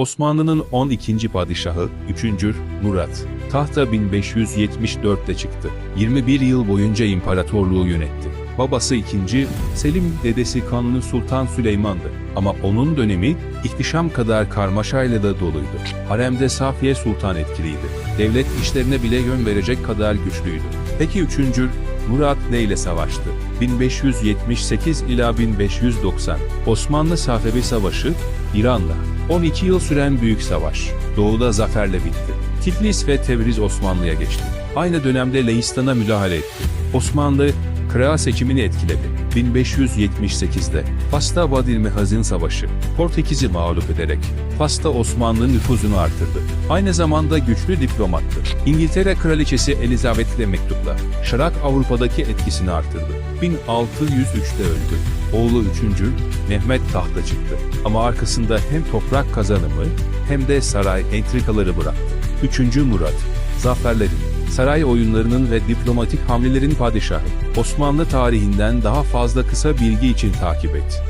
Osmanlı'nın 12. padişahı 3. Murat, tahta 1574'te çıktı. 21 yıl boyunca imparatorluğu yönetti. Babası 2. Selim, dedesi Kanuni Sultan Süleyman'dı. Ama onun dönemi ihtişam kadar karmaşayla da doluydu. Haremde Safiye Sultan etkiliydi. Devlet işlerine bile yön verecek kadar güçlüydü. Peki 3. Murat neyle savaştı? 1578 ila 1590 Osmanlı Safevi Savaşı İran'la 12 yıl süren büyük savaş doğuda zaferle bitti. Tiflis ve Tebriz Osmanlı'ya geçti. Aynı dönemde Leistan'a müdahale etti. Osmanlı kral seçimini etkiledi. 1578'de Fas'ta Badil Hazin Savaşı Portekiz'i mağlup ederek Fas'ta Osmanlı nüfuzunu artırdı. Aynı zamanda güçlü diplomattı. İngiltere Kraliçesi Elizabeth ile mektupla Şark Avrupa'daki etkisini artırdı. 1603'te öldü. Oğlu 3. Mehmet tahta çıktı. Ama arkasında hem toprak kazanımı hem de saray entrikaları bıraktı. 3. Murat, zaferlerin, saray oyunlarının ve diplomatik hamlelerin padişahı. Osmanlı tarihinden daha fazla kısa bilgi için takip et.